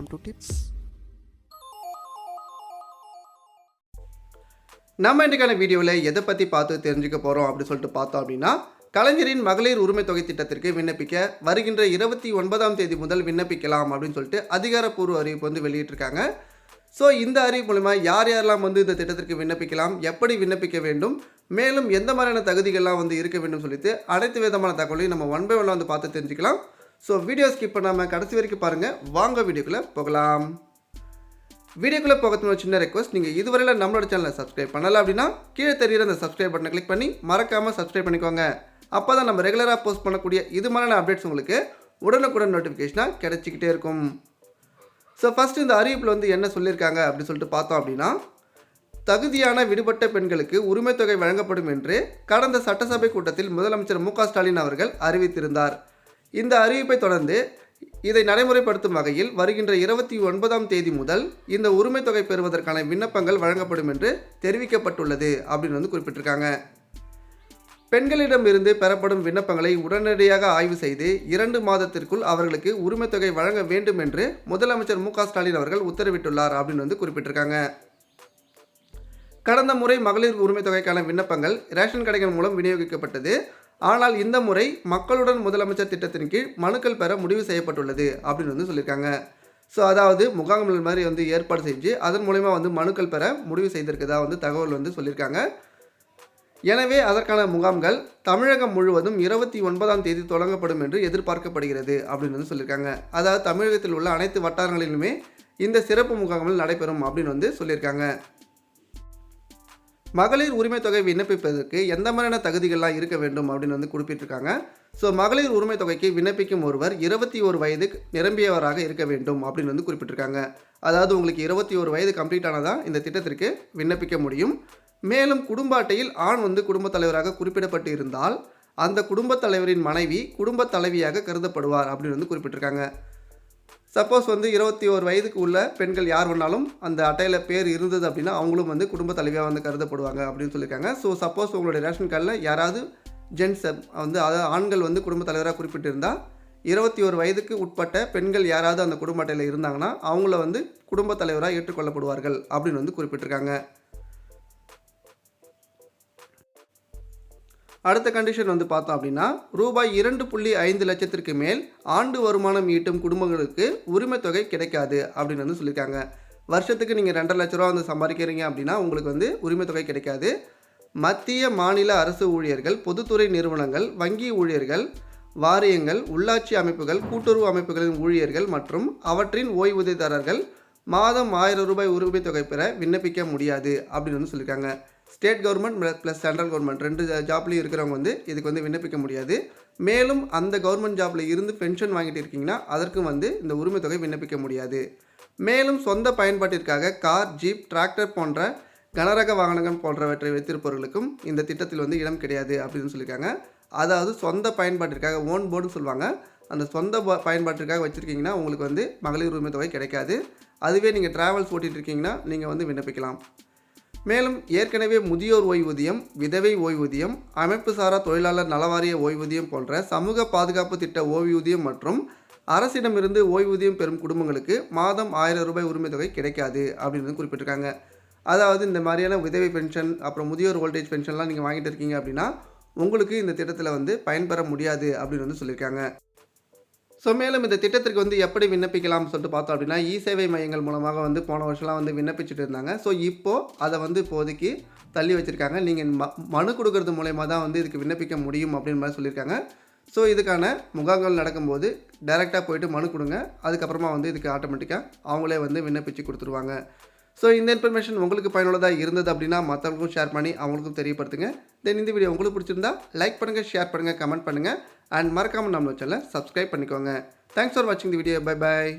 time to tips. நம்ம இன்றைக்கான வீடியோவில் எதை பற்றி பார்த்து தெரிஞ்சுக்க போகிறோம் அப்படின்னு சொல்லிட்டு பார்த்தோம் அப்படின்னா கலைஞரின் மகளிர் உரிமை தொகை திட்டத்திற்கு விண்ணப்பிக்க வருகின்ற இருபத்தி ஒன்பதாம் தேதி முதல் விண்ணப்பிக்கலாம் அப்படின்னு சொல்லிட்டு அதிகாரப்பூர்வ அறிவிப்பு வந்து வெளியிட்டிருக்காங்க. ஸோ இந்த அறிவு மூலிமா யார் யாரெல்லாம் வந்து இந்த திட்டத்திற்கு விண்ணப்பிக்கலாம் எப்படி விண்ணப்பிக்க வேண்டும் மேலும் எந்த மாதிரியான தகுதிகள்லாம் வந்து இருக்க வேண்டும் சொல்லிட்டு அனைத்து விதமான தகவலையும் நம்ம ஒன் பை ஒன்னாக வந்து பார்த்து தெரிஞ்சுக்கலாம். ஸோ வீடியோ ஸ்கிப் பண்ணாமல் கடைசி வரைக்கும் பாருங்கள் வாங்க வீடியோக்குள்ளே போகலாம். வீடியோக்குள்ளே போகிறதுக்கு ஒரு சின்ன ரெக்வஸ்ட் நீங்கள் இதுவரையில் நம்மளோட சேனலை சப்ஸ்கிரைப் பண்ணலை அப்படின்னா கீழே தெரியுற அந்த சப்ஸ்கிரைப் பட்டனை கிளிக் பண்ணி மறக்காமல் சப்ஸ்கிரைப் பண்ணிக்கோங்க. அப்போ தான் நம்ம ரெகுலராக போஸ்ட் பண்ணக்கூடிய இது மாதிரியான அப்டேட்ஸ் உங்களுக்கு உடனுக்குடன் நோட்டிஃபிகேஷனாக கிடைச்சிக்கிட்டே இருக்கும். ஸோ ஃபஸ்ட்டு இந்த அறிவிப்பில் வந்து என்ன சொல்லியிருக்காங்க அப்படின்னு சொல்லிட்டு பார்த்தோம் அப்படின்னா தகுதியான விடுபட்ட பெண்களுக்கு உரிமைத்தொகை வழங்கப்படும் என்று கடந்த சட்டசபை கூட்டத்தில் முதலமைச்சர் மு ஸ்டாலின் அவர்கள் அறிவித்திருந்தார். இந்த அறிவிப்பை தொடர்ந்து இதை நடைமுறைப்படுத்தும் வகையில் வருகின்ற இருபத்தி ஒன்பதாம் தேதி முதல் இந்த உரிமை தொகை பெறுவதற்கான விண்ணப்பங்கள் வழங்கப்படும் என்று தெரிவிக்கப்பட்டுள்ளது அப்படின்னு வந்து குறிப்பிட்டிருக்காங்க. பெண்களிடமிருந்து பெறப்படும் விண்ணப்பங்களை உடனடியாக ஆய்வு செய்து இரண்டு மாதத்திற்குள் அவர்களுக்கு உரிமைத்தொகை வழங்க வேண்டும் என்று முதலமைச்சர் மு ஸ்டாலின் அவர்கள் உத்தரவிட்டுள்ளார் அப்படின்னு வந்து குறிப்பிட்டிருக்காங்க. கடந்த முறை மகளிர் உரிமைத்தொகைக்கான விண்ணப்பங்கள் ரேஷன் கடைகள் மூலம் விநியோகிக்கப்பட்டது. ஆனால் இந்த முறை மக்களுடன் முதலமைச்சர் திட்டத்தின் கீழ் மனுக்கள் பெற முடிவு செய்யப்பட்டுள்ளது அப்படின்னு வந்து சொல்லியிருக்காங்க. ஸோ அதாவது முகாம்கள் மாதிரி வந்து ஏற்பாடு செஞ்சு அதன் மூலயமா வந்து மனுக்கள் பெற முடிவு செய்திருக்கதா வந்து தகவல் வந்து சொல்லியிருக்காங்க. எனவே அதற்கான முகாம்கள் தமிழகம் முழுவதும் இருபத்தி ஒன்பதாம் தேதி தொடங்கப்படும் என்று எதிர்பார்க்கப்படுகிறது அப்படின்னு வந்து சொல்லியிருக்காங்க. அதாவது தமிழகத்தில் உள்ள அனைத்து வட்டாரங்களிலுமே இந்த சிறப்பு முகாம்கள் நடைபெறும் அப்படின்னு வந்து சொல்லியிருக்காங்க. மகளிர் உரிமை தொகை விண்ணப்பிப்பதற்கு எந்த மாதிரியான தகுதிகள்லாம் இருக்க வேண்டும் அப்படின்னு வந்து குறிப்பிட்டிருக்காங்க. ஸோ மகளிர் உரிமை தொகைக்கு விண்ணப்பிக்கும் ஒருவர் இருபத்தி ஒரு வயது நிரம்பியவராக இருக்க வேண்டும் அப்படின்னு வந்து குறிப்பிட்டிருக்காங்க. அதாவது உங்களுக்கு இருபத்தி ஒரு வயது கம்ப்ளீட் ஆனதான் இந்த திட்டத்திற்கு விண்ணப்பிக்க முடியும். மேலும் குடும்ப அட்டையில் ஆண் வந்து குடும்பத் தலைவராக குறிப்பிடப்பட்டு இருந்தால் அந்த குடும்பத் தலைவரின் மனைவி குடும்பத் தலைவியாக கருதப்படுவார் அப்படின்னு வந்து குறிப்பிட்டிருக்காங்க. சப்போஸ் வந்து இருபத்தி ஒரு வயதுக்கு உள்ள பெண்கள் யார் வேணாலும் அந்த அட்டையில் பேர் இருந்தது அப்படின்னா அவங்களும் வந்து குடும்ப தலைவியாக வந்து கருதப்படுவாங்க அப்படின்னு சொல்லியிருக்காங்க. ஸோ சப்போஸ் உங்களுடைய ரேஷன் கார்டில் யாராவது ஜென்ஸ் வந்து அதாவது ஆண்கள் வந்து குடும்ப தலைவராக குறிப்பிட்டிருந்தால் இருபத்தி ஒரு வயதுக்கு உட்பட்ட பெண்கள் யாராவது அந்த குடும்ப அட்டையில் இருந்தாங்கன்னா அவங்கள வந்து குடும்ப தலைவராக ஏற்றுக்கொள்ளப்படுவார்கள் அப்படின்னு வந்து குறிப்பிட்டிருக்காங்க. அடுத்த கண்டிஷன் வந்து பார்த்தோம் அப்படின்னா ரூபாய் இரண்டு புள்ளி ஐந்து லட்சத்திற்கு மேல் ஆண்டு வருமானம் ஈட்டும் குடும்பங்களுக்கு உரிமை தொகை கிடைக்காது அப்படின்னு வந்து சொல்லியிருக்காங்க. வருஷத்துக்கு நீங்கள் ரெண்டரை லட்ச ரூபா வந்து சம்பாதிக்கிறீங்க அப்படின்னா உங்களுக்கு வந்து உரிமை தொகை கிடைக்காது. மத்திய மாநில அரசு ஊழியர்கள் பொதுத்துறை நிறுவனங்கள் வங்கி ஊழியர்கள் வாரியங்கள் உள்ளாட்சி அமைப்புகள் கூட்டுறவு அமைப்புகளின் ஊழியர்கள் மற்றும் அவற்றின் ஓய்வூதியதாரர்கள் மாதம் ஆயிரம் ரூபாய் உரிமை தொகை பெற விண்ணப்பிக்க முடியாது அப்படின்னு வந்து சொல்லியிருக்காங்க. State government plus central government. ரெண்டு ஜாப்லேயும் இருக்கிறவங்க வந்து இதுக்கு வந்து விண்ணப்பிக்க முடியாது. மேலும் அந்த கவர்மெண்ட் ஜாப்பில் இருந்து பென்ஷன் வாங்கிட்டு இருக்கீங்கன்னா அதற்கும் வந்து இந்த உரிமை தொகை விண்ணப்பிக்க முடியாது. மேலும் சொந்த பயன்பாட்டிற்காக கார் ஜீப் டிராக்டர் போன்ற கனரக வாகனங்கள் போன்றவற்றை வைத்திருப்பவர்களுக்கும் இந்த திட்டத்தில் வந்து இடம் கிடையாது அப்படின்னு சொல்லியிருக்காங்க. அதாவது சொந்த பயன்பாட்டிற்காக ஓன் போர்டுன்னு சொல்லுவாங்க. அந்த சொந்த பயன்பாட்டிற்காக வச்சுருக்கீங்கன்னா உங்களுக்கு வந்து மகளிர் உரிமை தொகை கிடைக்காது. அதுவே நீங்கள் ட்ராவல்ஸ் ஓட்டிகிட்டு இருக்கீங்கன்னா நீங்கள் வந்து விண்ணப்பிக்கலாம். மேலும் ஏற்கனவே முதியோர் ஓய்வூதியம் விதவை ஓய்வூதியம் அமைப்பு சாரா தொழிலாளர் நலவாரிய ஓய்வூதியம் போன்ற சமூக பாதுகாப்பு திட்ட ஓய்வூதியம் மற்றும் அரசிடமிருந்து ஓய்வூதியம் பெறும் குடும்பங்களுக்கு மாதம் ஆயிரம் ரூபாய் உரிமை தொகை கிடைக்காது அப்படின்னு குறிப்பிட்டிருக்காங்க. அதாவது இந்த மாதிரியான விதவை பென்ஷன் அப்புறம் முதியோர் ஓல்டேஜ் பென்ஷன்லாம் நீங்கள் வாங்கிட்டு இருக்கீங்க அப்படின்னா உங்களுக்கு இந்த திட்டத்தில் வந்து பயன்பெற முடியாது அப்படின்னு வந்து சொல்லியிருக்காங்க. ஸோ மேலும் இந்த திட்டத்திற்கு வந்து எப்படி விண்ணப்பிக்கலாம்னு சொல்லிட்டு பார்த்தோம் அப்படின்னா இ சேவை மையங்கள் மூலமாக வந்து போன வருஷம்லாம் வந்து விண்ணப்பிச்சுட்டு இருந்தாங்க. ஸோ இப்போது அதை வந்து இப்போதைக்கு தள்ளி வச்சுருக்காங்க. நீங்கள் ம மனு கொடுக்கறது மூலயமா தான் வந்து இதுக்கு விண்ணப்பிக்க முடியும் அப்படின்னு மாதிரி சொல்லியிருக்காங்க. ஸோ இதுக்கான முகாம்கள் நடக்கும்போது டைரெக்டாக போயிட்டு மனு கொடுங்க. அதுக்கப்புறமா வந்து இதுக்கு ஆட்டோமேட்டிக்காக அவங்களே வந்து விண்ணப்பிச்சு கொடுத்துருவாங்க. ஸோ இந்த இன்ஃபர்மேஷன் உங்களுக்கு பயனுள்ளதாக இருந்தது அப்படின்னா மற்றவங்களுக்கும் ஷேர் பண்ணி அவங்களுக்கும் தெரியப்படுத்துங்க. தென் இந்த வீடியோ உங்களுக்கு பிடிச்சிருந்தா லைக் பண்ணுங்கள் ஷேர் பண்ணுங்கள் கமெண்ட் பண்ணுங்கள் அண்ட் மறக்காமல் நம்மளோட சேனலை சப்ஸ்கிரைப் பண்ணிக்கோங்க. தேங்க்ஸ் ஃபார் வாட்சிங் தி வீடியோ பை பாய்